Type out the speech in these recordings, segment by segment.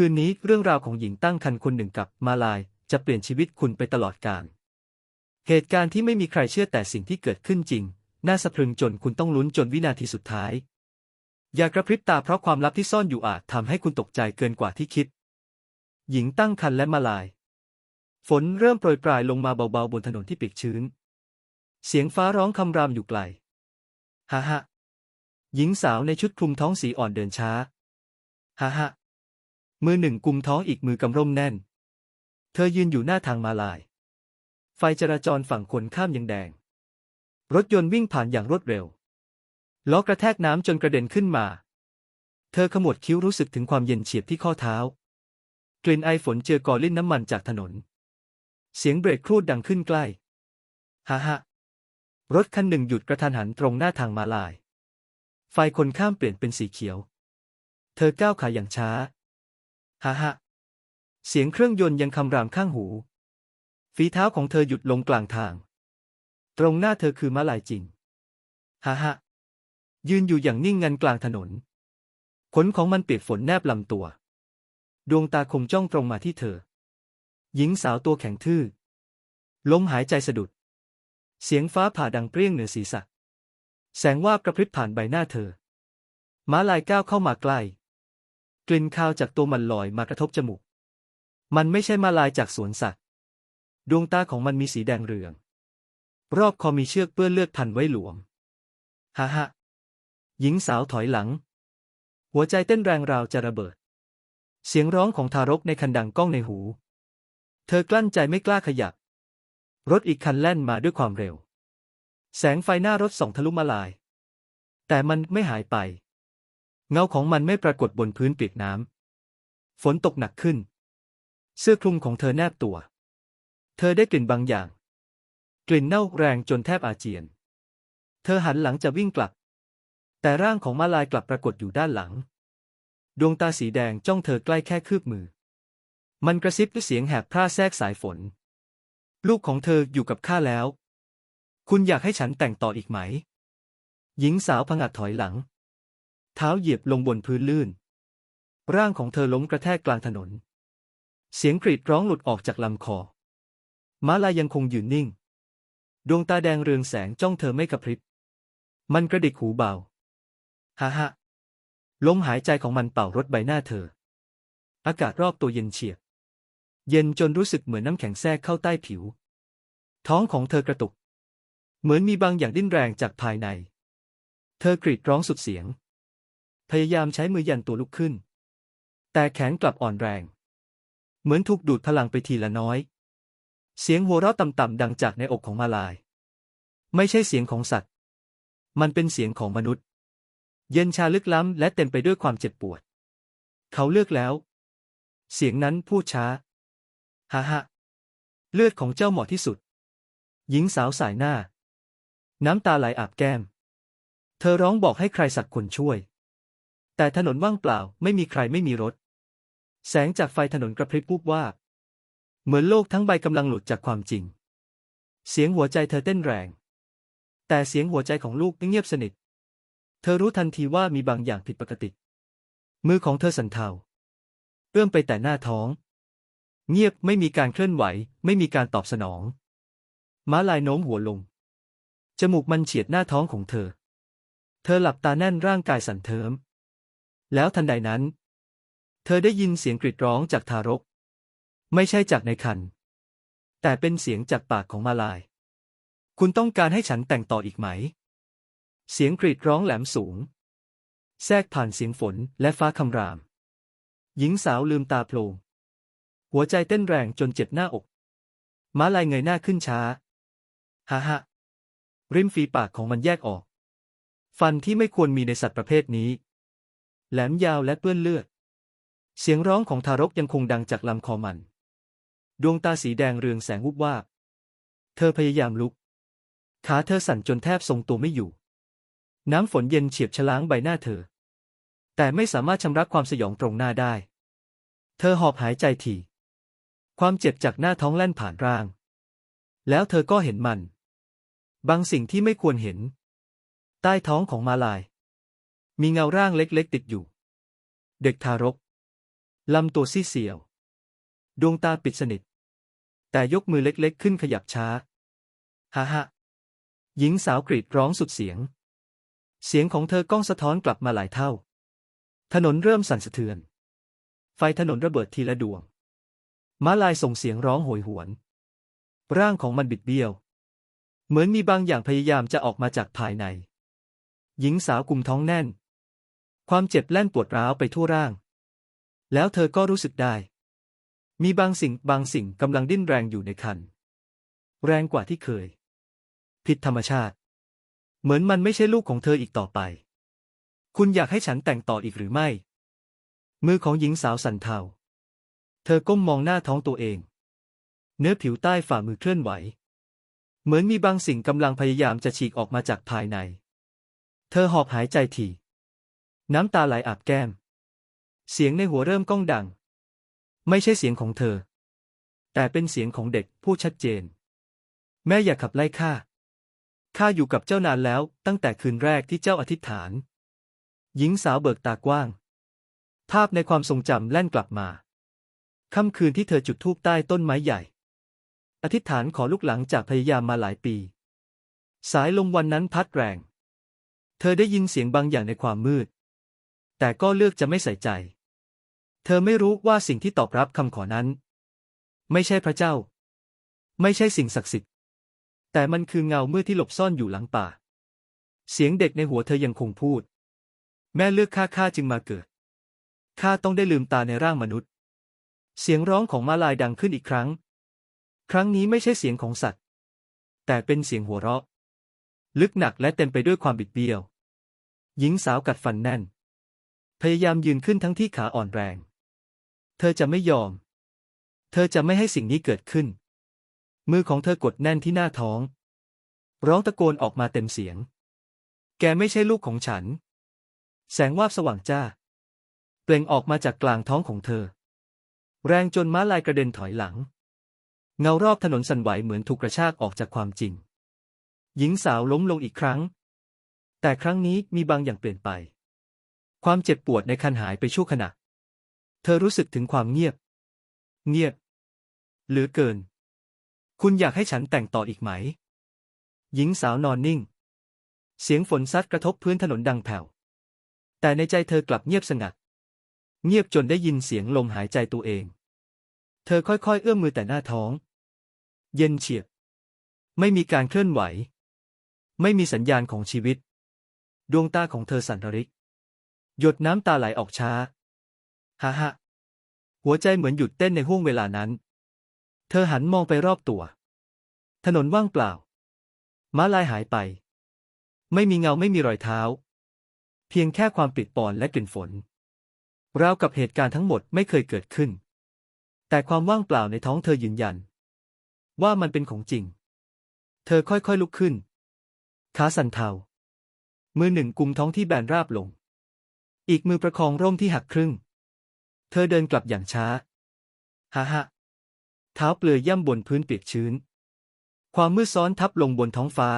คืนนี้เรื่องราวของหญิงตั้งครรภ์คนหนึ่งกับมาลายจะเปลี่ยนชีวิตคุณไปตลอดกาล เหตุการณ์ที่ไม่มีใครเชื่อแต่สิ่งที่เกิดขึ้นจริง น่าสะพรึงจนคุณต้องลุ้นจนวินาทีสุดท้าย อย่ากระพริบตาเพราะความลับที่ซ่อนอยู่อาจทำให้คุณตกใจเกินกว่าที่คิด หญิงตั้งครรภ์และมาลาย ฝนเริ่มโปรยปลายลงมาเบาๆบนถนนที่เปียกชื้น เสียงฟ้าร้องคำรามอยู่ไกล ฮ่าฮ่าหญิงสาวในชุดคลุมท้องสีอ่อนเดินช้า ฮ่าฮ่า มือหนึ่งกุมท้องอีกมือกำร่มแน่น เธอยืนอยู่หน้าทางมาลาย ไฟจราจรฝั่งคนข้ามยังแดง รถยนต์วิ่งผ่านอย่างรวดเร็ว ล้อกระแทกน้ำจนกระเด็นขึ้นมา เธอขมวดคิ้วรู้สึกถึงความเย็นเฉียบที่ข้อเท้า กลิ่นไอฝนเจือกอลิ่นน้ำมันจากถนน เสียงเบรกครูดดังขึ้นใกล้ฮ่าฮ่ารถคันหนึ่งหยุดกระทันหันตรงหน้าทางมาลาย ไฟคนข้ามเปลี่ยนเป็นสีเขียว เธอก้าวขาอย่างช้า ฮ่าฮ่าเสียงเครื่องยนต์ยังคำรามข้างหู ฝีเท้าของเธอหยุดลงกลางทาง ตรงหน้าเธอคือมาลายจริงฮ่าฮ่ายืนอยู่อย่างนิ่งงันกลางถนน ขนของมันเปียกฝนแนบลำตัว ดวงตาคมจ้องตรงมาที่เธอ หญิงสาวตัวแข็งทื่อ ลมหายใจสะดุด เสียงฟ้าผ่าดังเปรี้ยงเหนือศีรษะ แสงวาบกระพริบผ่านใบหน้าเธอ ม้าลายก้าวเข้ามาใกล้ กลิ่นคาวจากตัวมันลอยมากระทบจมูก มันไม่ใช่มาลายจากสวนสัตว์ ดวงตาของมันมีสีแดงเรือง รอบคอมีเชือกเปื้อนเลือดพันไว้หลวม ฮ่าฮ่าหญิงสาวถอยหลัง หัวใจเต้นแรงราวจะระเบิด เสียงร้องของทารกในคันดังก้องในหู เธอกลั้นใจไม่กล้าขยับ รถอีกคันแล่นมาด้วยความเร็ว แสงไฟหน้ารถส่องทะลุมาลาย แต่มันไม่หายไป เงาของมันไม่ปรากฏบนพื้นเปียกน้ำ ฝนตกหนักขึ้น เสื้อคลุมของเธอแนบตัว เธอได้กลิ่นบางอย่าง กลิ่นเน่าแรงจนแทบอาเจียน เธอหันหลังจะวิ่งกลับ แต่ร่างของมาลายกลับปรากฏอยู่ด้านหลัง ดวงตาสีแดงจ้องเธอใกล้แค่คืบมือ มันกระซิบด้วยเสียงแหบพร่าแทรกสายฝน ลูกของเธออยู่กับข้าแล้ว คุณอยากให้ฉันแต่งต่ออีกไหม หญิงสาวผงัดถอยหลัง เท้าเหยียบลงบนพื้นลื่น ร่างของเธอล้มกระแทกกลางถนน เสียงกรีดร้องหลุดออกจากลำคอม้าลายยังคงยืนนิ่ง ดวงตาแดงเรืองแสงจ้องเธอไม่กระพริบ มันกระดิกหูเบาฮ่าฮ่าลมหายใจของมันเป่ารถใบหน้าเธอ อากาศรอบตัวเย็นเฉียบ เย็นจนรู้สึกเหมือนน้ำแข็งแทรกเข้าใต้ผิว ท้องของเธอกระตุก เหมือนมีบางอย่างดิ้นแรงจากภายใน เธอกรีดร้องสุดเสียง พยายามใช้มือยันตัวลุกขึ้น แต่แขนกลับอ่อนแรง เหมือนถูกดูดพลังไปทีละน้อย เสียงหัวเราะต่ำๆดังจากในอกของมาลาย ไม่ใช่เสียงของสัตว์ มันเป็นเสียงของมนุษย์ เย็นชาลึกล้ำและเต็มไปด้วยความเจ็บปวด เขาเลือกแล้ว เสียงนั้นพูดช้าฮ่าฮ่าเลือดของเจ้าเหมาะที่สุด หญิงสาวสายหน้า น้ำตาไหลอาบแก้ม เธอร้องบอกให้ใครสักคนช่วย แต่ถนนว่างเปล่าไม่มีใครไม่มีรถ แสงจากไฟถนนกระพริบวูบว่า เหมือนโลกทั้งใบกำลังหลุดจากความจริง เสียงหัวใจเธอเต้นแรง แต่เสียงหัวใจของลูกเงียบสนิท เธอรู้ทันทีว่ามีบางอย่างผิดปกติ มือของเธอสั่นเทาเอื้อมไปแต่หน้าท้อง เงียบไม่มีการเคลื่อนไหว ไม่มีการตอบสนอง ม้าลายโน้มหัวลง จมูกมันเฉียดหน้าท้องของเธอ เธอหลับตาแน่นร่างกายสั่นเทิม แล้วทันใดนั้น เธอได้ยินเสียงกรีดร้องจากทารก ไม่ใช่จากในคัน แต่เป็นเสียงจากปากของมาลาย คุณต้องการให้ฉันแต่งต่ออีกไหม เสียงกรีดร้องแหลมสูง แทรกผ่านเสียงฝนและฟ้าคำราม หญิงสาวลืมตาโพลงหัวใจเต้นแรงจนเจ็บหน้าอก ม้าลายเงยหน้าขึ้นช้า ฮ่าฮ่าริมฝีปากของมันแยกออก ฟันที่ไม่ควรมีในสัตว์ประเภทนี้ แหลมยาวและเปื้อนเลือด เสียงร้องของทารกยังคงดังจากลำคอมัน ดวงตาสีแดงเรืองแสงวุบวาบ เธอพยายามลุก ขาเธอสั่นจนแทบทรงตัวไม่อยู่ น้ำฝนเย็นเฉียบฉล้างใบหน้าเธอ แต่ไม่สามารถชำระความสยองตรงหน้าได้ เธอหอบหายใจถี่ความเจ็บจากหน้าท้องแล่นผ่านร่าง แล้วเธอก็เห็นมัน บางสิ่งที่ไม่ควรเห็น ใต้ท้องของมาลาย มีเงาร่างเล็กๆ ติดอยู่ เด็กทารก ลำตัวซีดเสียว ดวงตาปิดสนิท แต่ยกมือเล็กๆ ขึ้นขยับช้าฮ่าฮ่าหญิงสาวกรีดร้องสุดเสียง เสียงของเธอก้องสะท้อนกลับมาหลายเท่า ถนนเริ่มสั่นสะเทือน ไฟถนนระเบิดทีละดวง ม้าลายส่งเสียงร้องโหยหวน ร่างของมันบิดเบี้ยว เหมือนมีบางอย่างพยายามจะออกมาจากภายใน หญิงสาวกลุ่มท้องแน่น ความเจ็บแล่นปวดร้าวไปทั่วร่าง แล้วเธอก็รู้สึกได้ มีบางสิ่งบางสิ่งกำลังดิ้นแรงอยู่ในคัน แรงกว่าที่เคย ผิดธรรมชาติ เหมือนมันไม่ใช่ลูกของเธออีกต่อไป คุณอยากให้ฉันแต่งต่ออีกหรือไม่ มือของหญิงสาวสั่นเทา เธอก้มมองหน้าท้องตัวเอง เนื้อผิวใต้ฝ่ามือเคลื่อนไหว เหมือนมีบางสิ่งกำลังพยายามจะฉีกออกมาจากภายใน เธอหอบหายใจถี่ น้ำตาไหลอาบแก้ม เสียงในหัวเริ่มก้องดัง ไม่ใช่เสียงของเธอ แต่เป็นเสียงของเด็กพูดชัดเจน แม่อย่าขับไล่ข้าข้าอยู่กับเจ้านานแล้วตั้งแต่คืนแรกที่เจ้าอธิษฐาน หญิงสาวเบิกตากว้าง ภาพในความทรงจำแล่นกลับมา ค่ำคืนที่เธอจุดธูปใต้ต้นไม้ใหญ่ อธิษฐานขอลูกหลังจากพยายามมาหลายปี สายลมวันนั้นพัดแรง เธอได้ยินเสียงบางอย่างในความมืด แต่ก็เลือกจะไม่ใส่ใจ เธอไม่รู้ว่าสิ่งที่ตอบรับคำขอนั้น ไม่ใช่พระเจ้า ไม่ใช่สิ่งศักดิ์สิทธิ์ แต่มันคือเงาเมื่อที่หลบซ่อนอยู่หลังป่า เสียงเด็กในหัวเธอยังคงพูด แม่เลือกข้าข้าจึงมาเกิดข้าต้องได้ลืมตาในร่างมนุษย์ เสียงร้องของมาลายดังขึ้นอีกครั้ง ครั้งนี้ไม่ใช่เสียงของสัตว์ แต่เป็นเสียงหัวเราะ ลึกหนักและเต็มไปด้วยความบิดเบี้ยว หญิงสาวกัดฟันแน่น พยายามยืนขึ้นทั้งที่ขาอ่อนแรง เธอจะไม่ยอม เธอจะไม่ให้สิ่งนี้เกิดขึ้น มือของเธอกดแน่นที่หน้าท้อง ร้องตะโกนออกมาเต็มเสียง แกไม่ใช่ลูกของฉัน แสงวาบสว่างจ้า เปล่งออกมาจากกลางท้องของเธอ แรงจนม้าลายกระเด็นถอยหลัง เงารอบถนนสั่นไหวเหมือนถูกกระชากออกจากความจริง หญิงสาวล้มลงอีกครั้ง แต่ครั้งนี้มีบางอย่างเปลี่ยนไป ความเจ็บปวดในคันหายไปชั่วขณะ เธอรู้สึกถึงความเงียบ เงียบ เหลือเกิน คุณอยากให้ฉันแต่งต่ออีกไหม หญิงสาวนอนนิ่ง เสียงฝนซัดกระทบพื้นถนนดังแผ่ว แต่ในใจเธอกลับเงียบสงัด เงียบจนได้ยินเสียงลมหายใจตัวเอง เธอค่อยๆ เอื้อมมือแต่หน้าท้อง เย็นเฉียบ ไม่มีการเคลื่อนไหว ไม่มีสัญญาณของชีวิต ดวงตาของเธอสั่นระริก หยดน้ำตาไหลออกช้าฮ่าฮ่าหัวใจเหมือนหยุดเต้นในห่วงเวลานั้น เธอหันมองไปรอบตัว ถนนว่างเปล่า ม้าลายหายไป ไม่มีเงาไม่มีรอยเท้า เพียงแค่ความปิดปอนและกลิ่นฝน ราวกับเหตุการณ์ทั้งหมดไม่เคยเกิดขึ้น แต่ความว่างเปล่าในท้องเธอยืนยัน ว่ามันเป็นของจริง เธอค่อยๆลุกขึ้น ขาสั่นเทา มือหนึ่งกุมท้องที่แบนราบลง อีกมือประคองร่มที่หักครึ่ง เธอเดินกลับอย่างช้า ฮ่าฮ่าเท้าเปลือยย่ำบนพื้นเปียกชื้น ความมืดซ้อนทับลงบนท้องฟ้า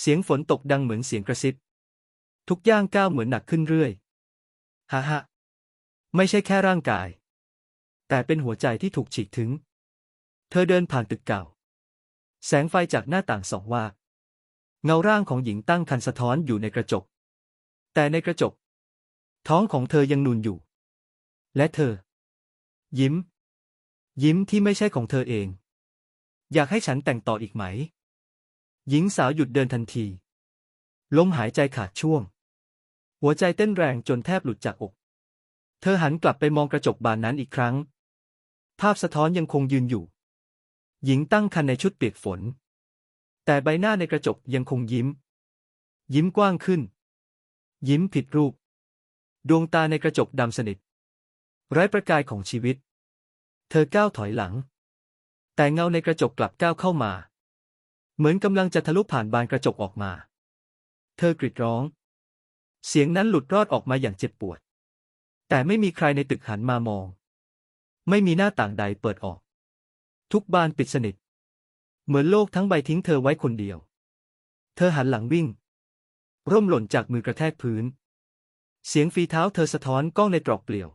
เสียงฝนตกดังเหมือนเสียงกระซิบ ทุกย่างก้าวเหมือนหนักขึ้นเรื่อย ฮ่าฮ่าไม่ใช่แค่ร่างกาย แต่เป็นหัวใจที่ถูกฉีกถึง เธอเดินผ่านตึกเก่า แสงไฟจากหน้าต่างส่องว่า เงาร่างของหญิงตั้งคันสะท้อนอยู่ในกระจก แต่ในกระจก ท้องของเธอยังนูนอยู่ และเธอ ยิ้ม ยิ้มที่ไม่ใช่ของเธอเอง อยากให้ฉันแต่งต่ออีกไหม หญิงสาวหยุดเดินทันทีลมหายใจขาดช่วง หัวใจเต้นแรงจนแทบหลุดจากอก เธอหันกลับไปมองกระจกบานนั้นอีกครั้ง ภาพสะท้อนยังคงยืนอยู่ หญิงตั้งคันในชุดเปียกฝน แต่ใบหน้าในกระจกยังคงยิ้ม ยิ้มกว้างขึ้น ยิ้มผิดรูป ดวงตาในกระจกดำสนิท ไร้ประกายของชีวิต เธอก้าวถอยหลัง แต่เงาในกระจกกลับก้าวเข้ามา เหมือนกำลังจะทะลุผ่านบานกระจกออกมา เธอกรีดร้อง เสียงนั้นหลุดรอดออกมาอย่างเจ็บปวด แต่ไม่มีใครในตึกหันมามอง ไม่มีหน้าต่างใดเปิดออก ทุกบานปิดสนิท เหมือนโลกทั้งใบทิ้งเธอไว้คนเดียว เธอหันหลังวิ่ง ร่มหล่นจากมือกระแทกพื้น เสียงฝีเท้าเธอสะท้อนก้องในตรอกเปลี่ยว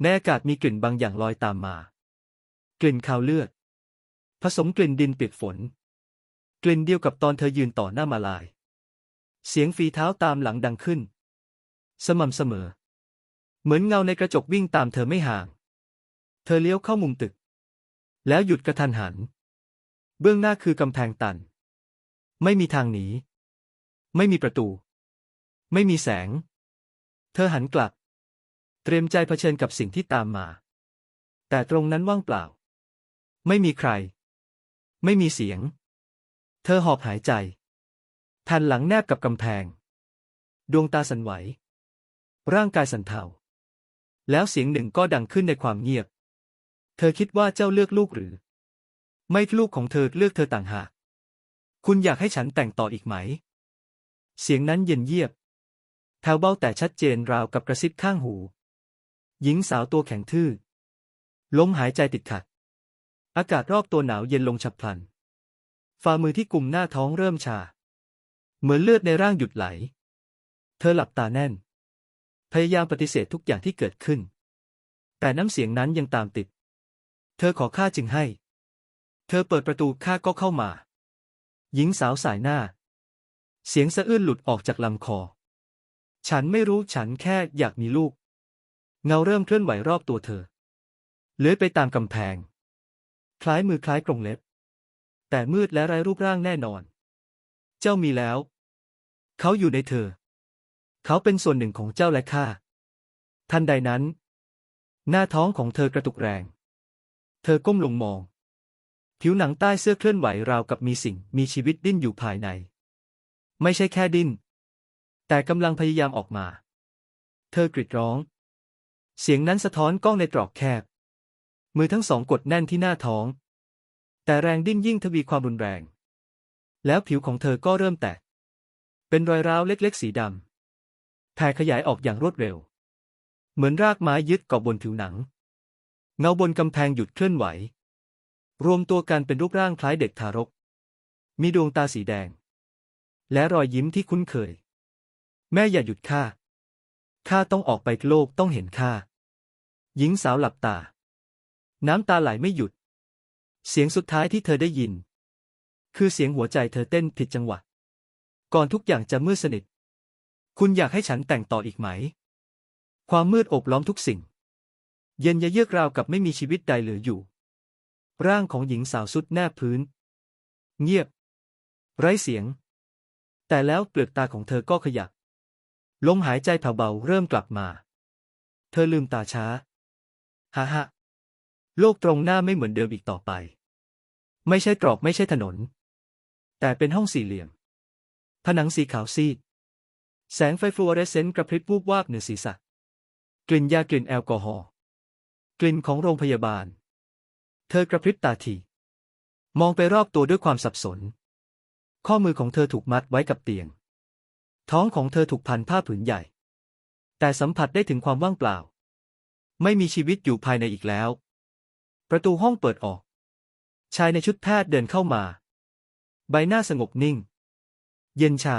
ในอากาศมีกลิ่นบางอย่างลอยตามมา กลิ่นคาวเลือด ผสมกลิ่นดินเปียกฝน กลิ่นเดียวกับตอนเธอยืนต่อหน้ามาลาย เสียงฝีเท้าตามหลังดังขึ้น สม่ำเสมอ เหมือนเงาในกระจกวิ่งตามเธอไม่ห่าง เธอเลี้ยวเข้ามุมตึก แล้วหยุดกระทันหัน เบื้องหน้าคือกำแพงตัน ไม่มีทางหนี ไม่มีประตู ไม่มีแสง เธอหันกลับ เตรียมใจเผชิญกับสิ่งที่ตามมา แต่ตรงนั้นว่างเปล่า ไม่มีใคร ไม่มีเสียง เธอหอบหายใจแผ่นหลังแนบกับกำแพง ดวงตาสั่นไหว ร่างกายสั่นเทาแล้วเสียงหนึ่งก็ดังขึ้นในความเงียบ เธอคิดว่าเจ้าเลือกลูกหรือ ไม่ลูกของเธอเลือกเธอต่างหาก คุณอยากให้ฉันแต่งต่ออีกไหม เสียงนั้นเย็นเยียบ แผ่วเบาแต่ชัดเจนราวกับกระซิบข้างหู หญิงสาวตัวแข็งทื่อล้มหายใจติดขัด อากาศรอบตัวหนาวเย็นลงฉับพลัน ฝ่ามือที่กุมหน้าท้องเริ่มชา เหมือนเลือดในร่างหยุดไหล เธอหลับตาแน่น พยายามปฏิเสธทุกอย่างที่เกิดขึ้น แต่น้ำเสียงนั้นยังตามติด เธอขอข้าจึงให้ เธอเปิดประตูข้าก็เข้ามา หญิงสาวสายหน้า เสียงสะอื้นหลุดออกจากลำคอ ฉันไม่รู้ฉันแค่อยากมีลูก เงาเริ่มเคลื่อนไหวรอบตัวเธอ เลื้อยไปตามกำแพง คล้ายมือคล้ายกรงเล็บ แต่มืดและไร้รูปร่างแน่นอน เจ้ามีแล้ว เขาอยู่ในเธอ เขาเป็นส่วนหนึ่งของเจ้าและข้าทันใดนั้น หน้าท้องของเธอกระตุกแรง เธอก้มลงมอง ผิวหนังใต้เสื้อเคลื่อนไหวราวกับมีสิ่งมีชีวิตดิ้นอยู่ภายใน ไม่ใช่แค่ดิ้น แต่กำลังพยายามออกมา เธอกรีดร้อง เสียงนั้นสะท้อนกล้องในตรอกแคบ มือทั้งสองกดแน่นที่หน้าท้อง แต่แรงดิ้นยิ่งทวีความรุนแรง แล้วผิวของเธอก็เริ่มแตก เป็นรอยร้าวเล็กๆ สีดำแผ่ขยายออกอย่างรวดเร็ว เหมือนรากไม้ยึดเกาะบนผิวหนัง เงาบนกำแพงหยุดเคลื่อนไหว รวมตัวกันเป็นรูปร่างคล้ายเด็กทารก มีดวงตาสีแดง และรอยยิ้มที่คุ้นเคย แม่อย่าหยุดข้า ข้าต้องออกไปโลกต้องเห็นข้า หญิงสาวหลับตา น้ำตาไหลไม่หยุด เสียงสุดท้ายที่เธอได้ยิน คือเสียงหัวใจเธอเต้นผิดจังหวะ ก่อนทุกอย่างจะมืดสนิท คุณอยากให้ฉันแต่งต่ออีกไหม ความมืดโอบล้อมทุกสิ่ง เย็นยะเยือกราวกับไม่มีชีวิตใดเหลืออยู่ ร่างของหญิงสาวสุดแนบพื้น เงียบ ไร้เสียง แต่แล้วเปลือกตาของเธอก็ขยับ ลมหายใจแผ่วเบาเริ่มกลับมา เธอลืมตาช้าฮ่าฮ่าโลกตรงหน้าไม่เหมือนเดิมอีกต่อไป ไม่ใช่ตรอกไม่ใช่ถนน แต่เป็นห้องสี่เหลี่ยม ผนังสีขาวซีด แสงไฟฟลูออเรสเซนต์กระพริบวูบวาบเหนือศีรษะ กลิ่นยากลิ่นแอลกอฮอล์ กลิ่นของโรงพยาบาล เธอกระพริบตาที มองไปรอบตัวด้วยความสับสน ข้อมือของเธอถูกมัดไว้กับเตียง ท้องของเธอถูกพันผ้าผืนใหญ่ แต่สัมผัสได้ถึงความว่างเปล่า ไม่มีชีวิตอยู่ภายในอีกแล้ว ประตูห้องเปิดออก ชายในชุดแพทย์เดินเข้ามา ใบหน้าสงบนิ่ง เย็นชา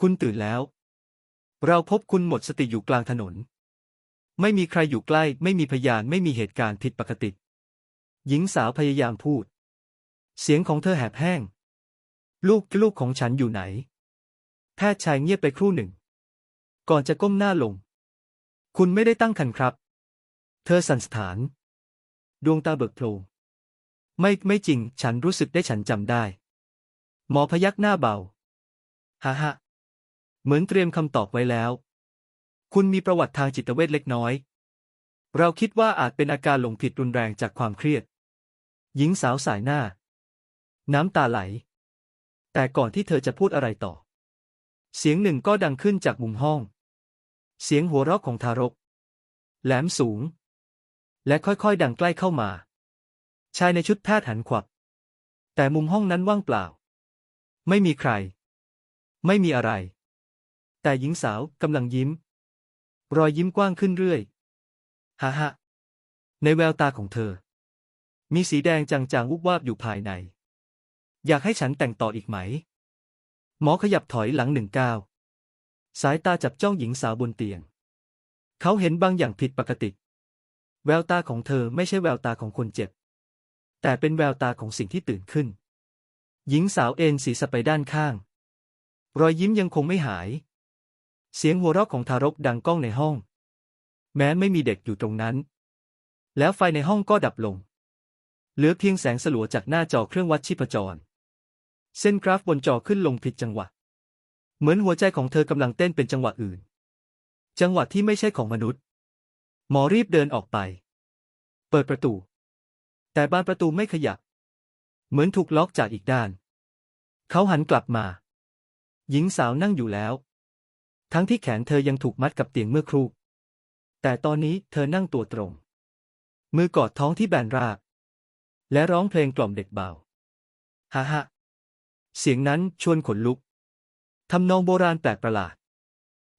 คุณตื่นแล้ว เราพบคุณหมดสติอยู่กลางถนน ไม่มีใครอยู่ใกล้ ไม่มีพยานไม่มีเหตุการณ์ผิดปกติ หญิงสาวพยายามพูด เสียงของเธอแหบแห้ง ลูกลูกของฉันอยู่ไหน แพทย์ชายเงียบไปครู่หนึ่ง ก่อนจะก้มหน้าลง คุณไม่ได้ตั้งครรภ์ครับ เธอสันสถาน ดวงตาเบิกโพลงไม่ไม่จริง ฉันรู้สึกได้ฉันจำได้ หมอพยักหน้าเบาฮ่าฮ่าเหมือนเตรียมคำตอบไว้แล้ว คุณมีประวัติทางจิตเวชเล็กน้อย เราคิดว่าอาจเป็นอาการหลงผิดรุนแรงจากความเครียด หญิงสาวสายหน้า น้ำตาไหล แต่ก่อนที่เธอจะพูดอะไรต่อ เสียงหนึ่งก็ดังขึ้นจากมุมห้อง เสียงหัวเราะของทารก แหลมสูง และค่อยๆ ดังใกล้เข้ามา ชายในชุดแพทย์หันขวับ แต่มุมห้องนั้นว่างเปล่า ไม่มีใคร ไม่มีอะไร แต่หญิงสาวกำลังยิ้ม รอยยิ้มกว้างขึ้นเรื่อยฮ่าฮ่าในแววตาของเธอ มีสีแดงจางๆวุบวาบอยู่ภายใน อยากให้ฉันแต่งต่ออีกไหม หมอขยับถอยหลังหนึ่งก้าวสายตาจับจ้องหญิงสาวบนเตียง เขาเห็นบางอย่างผิดปกติ แววตาของเธอไม่ใช่แววตาของคนเจ็บ แต่เป็นแววตาของสิ่งที่ตื่นขึ้น หญิงสาวเอ็นศีรษะไปด้านข้าง รอยยิ้มยังคงไม่หาย เสียงหัวเราะของทารกดังก้องในห้อง แม้ไม่มีเด็กอยู่ตรงนั้น แล้วไฟในห้องก็ดับลง เหลือเพียงแสงสลัวจากหน้าจอเครื่องวัดชีพจร เส้นกราฟบนจอขึ้นลงผิดจังหวะ เหมือนหัวใจของเธอกำลังเต้นเป็นจังหวะอื่น จังหวะที่ไม่ใช่ของมนุษย์ หมอรีบเดินออกไป เปิดประตู แต่บานประตูไม่ขยับ เหมือนถูกล็อกจากอีกด้าน เขาหันกลับมา หญิงสาวนั่งอยู่แล้ว ทั้งที่แขนเธอยังถูกมัดกับเตียงเมื่อครู่ แต่ตอนนี้เธอนั่งตัวตรง มือกอดท้องที่แบนราบและร้องเพลงกล่อมเด็กเบา ฮ่าฮ่า เสียงนั้นชวนขนลุก ทำนองโบราณแปลกประหลาด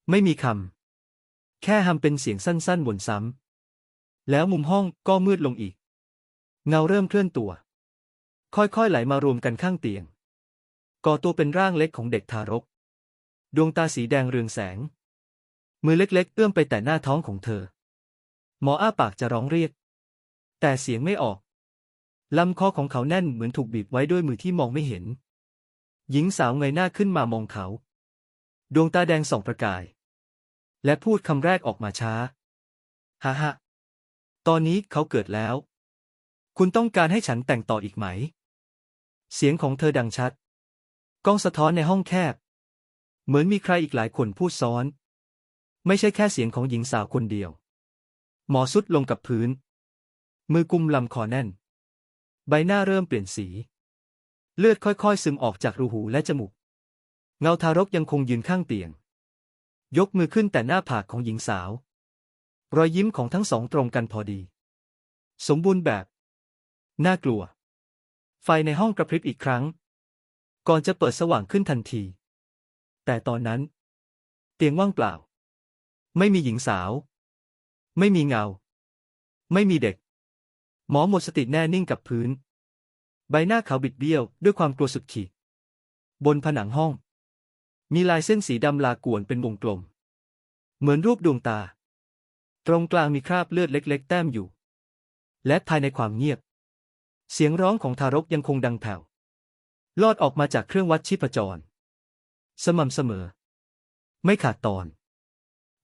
ไม่มีคำ แค่ทำเป็นเสียงสั้นๆวนซ้ำ แล้วมุมห้องก็มืดลงอีก เงาเริ่มเคลื่อนตัว ค่อยๆไหลมารวมกันข้างเตียง ก่อตัวเป็นร่างเล็กของเด็กทารก ดวงตาสีแดงเรืองแสง มือเล็กๆ เอื้อมไปแต่หน้าท้องของเธอ หมออ้าปากจะร้องเรียก แต่เสียงไม่ออกลำคอของเขาแน่นเหมือนถูกบีบไว้ด้วยมือที่มองไม่เห็น หญิงสาวเงยหน้าขึ้นมามองเขา ดวงตาแดงส่องประกาย และพูดคำแรกออกมาช้าฮ่าฮ่าตอนนี้เขาเกิดแล้ว คุณต้องการให้ฉันแต่งต่ออีกไหม เสียงของเธอดังชัด กล้องสะท้อนในห้องแคบ เหมือนมีใครอีกหลายคนพูดซ้อน ไม่ใช่แค่เสียงของหญิงสาวคนเดียว หมอสุดลงกับพื้น มือกุมลำคอแน่น ใบหน้าเริ่มเปลี่ยนสี เลือดค่อยๆ ซึมออกจากรูหูและจมูก เงาทารกยังคงยืนข้างเตียง ยกมือขึ้นแต่หน้าผากของหญิงสาว รอยยิ้มของทั้งสองตรงกันพอดี สมบูรณ์แบบ น่ากลัว ไฟในห้องกระพริบอีกครั้ง ก่อนจะเปิดสว่างขึ้นทันที แต่ตอนนั้น เตียงว่างเปล่า ไม่มีหญิงสาว ไม่มีเงา ไม่มีเด็ก หมอหมดสติแน่นิ่งกับพื้น ใบหน้าเขาบิดเบี้ยวด้วยความกลัวสุดขีด บนผนังห้อง มีลายเส้นสีดำลากวนเป็นวงกลม เหมือนรูปดวงตา ตรงกลางมีคราบเลือดเล็ก ๆ แต้มอยู่ และภายในความเงียบ เสียงร้องของทารกยังคงดังแผ่ว ลอดออกมาจากเครื่องวัดชีพจร สม่ำเสมอ ไม่ขาดตอน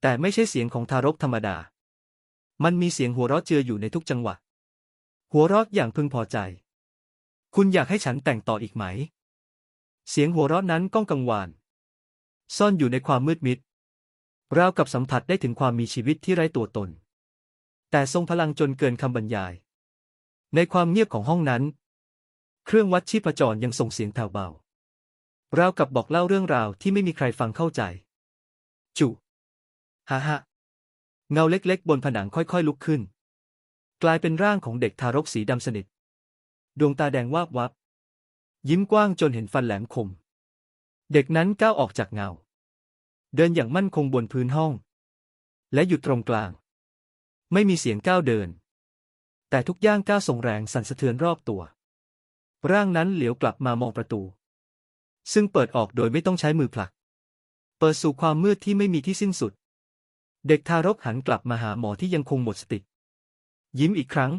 แต่ไม่ใช่เสียงของทารกธรรมดา มันมีเสียงหัวเราะเจืออยู่ในทุกจังหวะ หัวเราะอย่างพึงพอใจ คุณอยากให้ฉันแต่งต่ออีกไหม เสียงหัวเราะนั้นก้องกังวาน ซ่อนอยู่ในความมืดมิด ราวกับสัมผัสได้ถึงความมีชีวิตที่ไร้ตัวตน แต่ทรงพลังจนเกินคำบรรยาย ในความเงียบของห้องนั้น เครื่องวัดชีพจรยังส่งเสียงแผ่วเบา ราวกับบอกเล่าเรื่องราวที่ไม่มีใครฟังเข้าใจ จุฮ่าฮ่าเงาเล็กๆ บนผนังค่อยๆ ลุกขึ้น กลายเป็นร่างของเด็กทารกสีดำสนิท ดวงตาแดงวาบวับ ยิ้มกว้างจนเห็นฟันแหลมคม เด็กนั้นก้าวออกจากเงา เดินอย่างมั่นคงบนพื้นห้อง และหยุดตรงกลาง ไม่มีเสียงก้าวเดิน แต่ทุกย่างก้าวส่งแรงสั่นสะเทือนรอบตัว ร่างนั้นเหลียวกลับมามองประตู ซึ่งเปิดออกโดยไม่ต้องใช้มือผลัก เปิดสู่ความมืดที่ไม่มีที่สิ้นสุด เด็กทารกหันกลับมาหาหมอที่ยังคงหมดสติ ยิ้มอีกครั้ง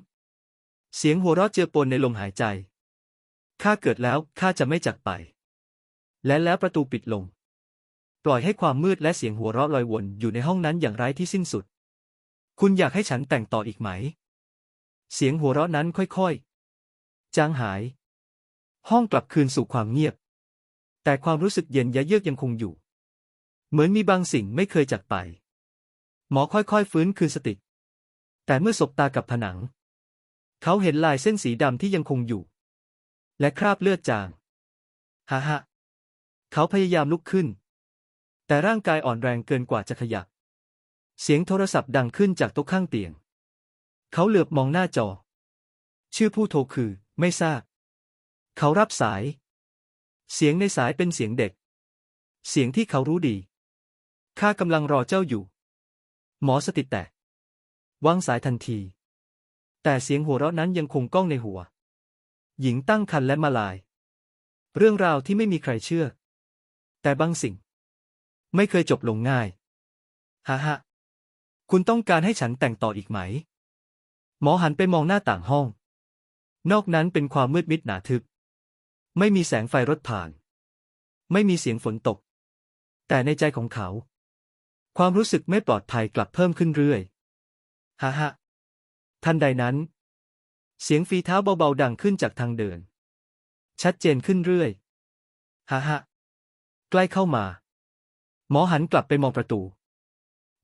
เสียงหัวเราะเจือปนในลมหายใจ ข้าเกิดแล้ว ข้าจะไม่จากไป และแล้วประตูปิดลง ปล่อยให้ความมืดและเสียงหัวเราะลอยวนอยู่ในห้องนั้นอย่างไร้ที่สิ้นสุด คุณอยากให้ฉันแต่งต่ออีกไหม เสียงหัวเราะนั้นค่อยๆ จางหาย ห้องกลับคืนสู่ความเงียบ แต่ความรู้สึกเย็นยะเยือกยังคงอยู่ เหมือนมีบางสิ่งไม่เคยจากไป หมอค่อยๆฟื้นคืนสติ แต่เมื่อสบตากับผนัง เขาเห็นลายเส้นสีดำที่ยังคงอยู่ และคราบเลือดจางฮ่าฮ่าเขาพยายามลุกขึ้น แต่ร่างกายอ่อนแรงเกินกว่าจะขยับ เสียงโทรศัพท์ดังขึ้นจากโต๊ะข้างเตียง เขาเหลือบมองหน้าจอ ชื่อผู้โทรคือ ไม่ทราบ เขารับสาย เสียงในสายเป็นเสียงเด็ก เสียงที่เขารู้ดี ข้ากำลังรอเจ้าอยู่ หมอสติแตกวางสายทันที แต่เสียงหัวเราะนั้นยังคงก้องในหัว หญิงตั้งครรภ์และมาลาย เรื่องราวที่ไม่มีใครเชื่อ แต่บางสิ่ง ไม่เคยจบลงง่ายฮ่าฮ่าคุณต้องการให้ฉันแต่งต่ออีกไหม หมอหันไปมองหน้าต่างห้อง นอกนั้นเป็นความมืดมิดหนาทึบ ไม่มีแสงไฟรถผ่าน ไม่มีเสียงฝนตก แต่ในใจของเขา ความรู้สึกไม่ปลอดภัยกลับเพิ่มขึ้นเรื่อยฮ่าฮ่า ทันใดนั้น เสียงฝีเท้าเบาๆดังขึ้นจากทางเดิน ชัดเจนขึ้นเรื่อยฮ่าฮ่าใกล้เข้ามา หมอหันกลับไปมองประตู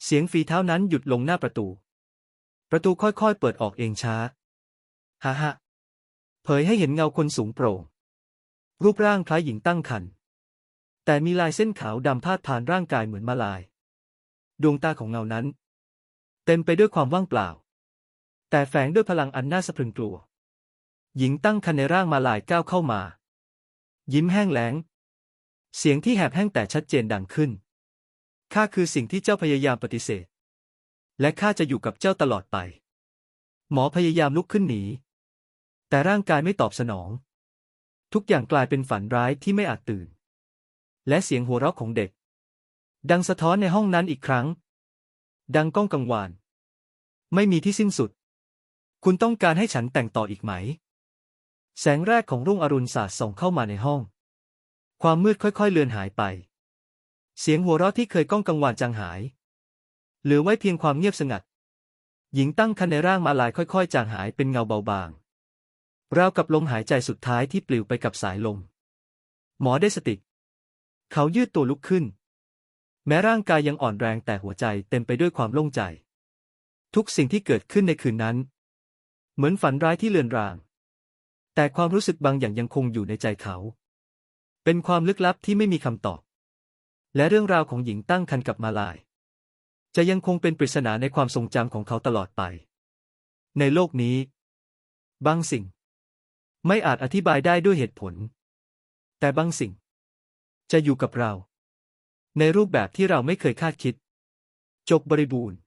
เสียงฝีเท้านั้นหยุดลงหน้าประตู ประตูค่อยๆเปิดออกเองช้าฮ่าฮ่าเผยให้เห็นเงาคนสูงโปร่ง รูปร่างคล้ายหญิงตั้งครรภ์แต่มีลายเส้นขาวดำพาดผ่านร่างกายเหมือนมาลาย ดวงตาของเงานั้น เต็มไปด้วยความว่างเปล่า แต่แฝงด้วยพลังอันน่าสะพรึงกลัว หญิงตั้งครรภ์ในร่างมาลายก้าวเข้ามา ยิ้มแห้งแล้ง เสียงที่แหบแห้งแต่ชัดเจนดังขึ้น ข้าคือสิ่งที่เจ้าพยายามปฏิเสธ และข้าจะอยู่กับเจ้าตลอดไป หมอพยายามลุกขึ้นหนี แต่ร่างกายไม่ตอบสนอง ทุกอย่างกลายเป็นฝันร้ายที่ไม่อาจตื่น และเสียงหัวเราะของเด็ก ดังสะท้อนในห้องนั้นอีกครั้ง ดังก้องกังวาน ไม่มีที่สิ้นสุด คุณต้องการให้ฉันแต่งต่ออีกไหม แสงแรกของรุ่งอรุณสาดส่องเข้ามาในห้อง ความมืดค่อยๆเลือนหายไป เสียงหัวเราะที่เคยก้องกังวานจางหาย เหลือไว้เพียงความเงียบสงัด หญิงตั้งคันในร่างมาลายค่อยๆ จางหายเป็นเงาเบาบางราวกับลมหายใจสุดท้ายที่ปลิวไปกับสายลม หมอได้สติ เขายืดตัวลุกขึ้น แม้ร่างกายยังอ่อนแรงแต่หัวใจเต็มไปด้วยความโล่งใจ ทุกสิ่งที่เกิดขึ้นในคืนนั้น เหมือนฝันร้ายที่เลือนราง แต่ความรู้สึกบางอย่างยังคงอยู่ในใจเขา เป็นความลึกลับที่ไม่มีคำตอบ และเรื่องราวของหญิงตั้งคันกับมาลาย จะยังคงเป็นปริศนาในความทรงจำของเขาตลอดไป ในโลกนี้ บางสิ่ง ไม่อาจอธิบายได้ด้วยเหตุผล แต่บางสิ่ง จะอยู่กับเรา ในรูปแบบที่เราไม่เคยคาดคิด จบบริบูรณ์